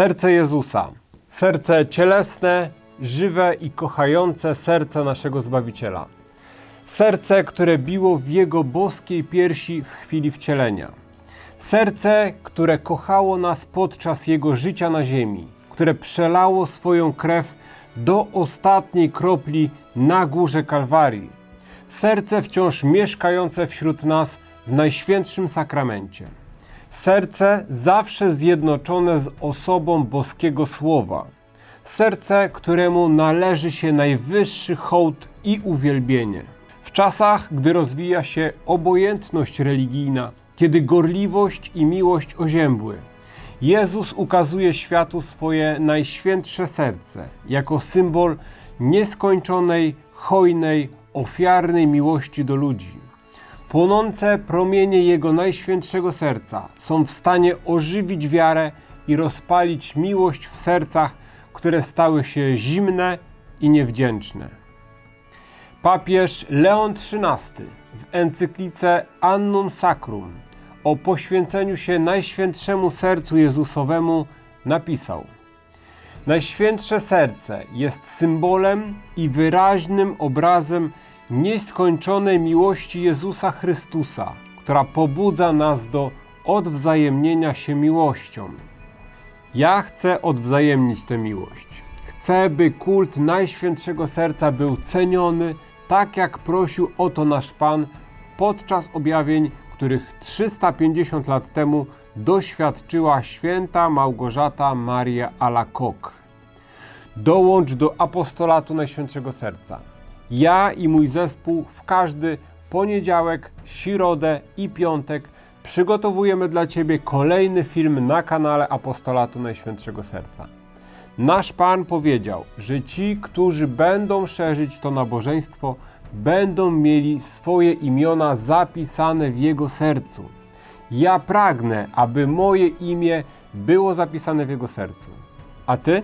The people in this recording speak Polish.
Serce Jezusa. Serce cielesne, żywe i kochające serce naszego Zbawiciela. Serce, które biło w Jego boskiej piersi w chwili wcielenia. Serce, które kochało nas podczas Jego życia na ziemi, które przelało swoją krew do ostatniej kropli na górze Kalwarii. Serce wciąż mieszkające wśród nas w Najświętszym Sakramencie. Serce zawsze zjednoczone z osobą boskiego Słowa. Serce, któremu należy się najwyższy hołd i uwielbienie. W czasach, gdy rozwija się obojętność religijna, kiedy gorliwość i miłość oziębły, Jezus ukazuje światu swoje najświętsze serce jako symbol nieskończonej, hojnej, ofiarnej miłości do ludzi. Płonące promienie Jego najświętszego serca są w stanie ożywić wiarę i rozpalić miłość w sercach, które stały się zimne i niewdzięczne. Papież Leon XIII w encyklice Annum Sacrum o poświęceniu się Najświętszemu Sercu Jezusowemu napisał: Najświętsze serce jest symbolem i wyraźnym obrazem nieskończonej miłości Jezusa Chrystusa, która pobudza nas do odwzajemnienia się miłością. Ja chcę odwzajemnić tę miłość. Chcę, by kult Najświętszego Serca był ceniony, tak jak prosił o to nasz Pan podczas objawień, których 350 lat temu doświadczyła święta Małgorzata Maria Alacoque. Dołącz do apostolatu Najświętszego Serca. Ja i mój zespół w każdy poniedziałek, środę i piątek przygotowujemy dla Ciebie kolejny film na kanale Apostolatu Najświętszego Serca. Nasz Pan powiedział, że ci, którzy będą szerzyć to nabożeństwo, będą mieli swoje imiona zapisane w Jego sercu. Ja pragnę, aby moje imię było zapisane w Jego sercu. A Ty?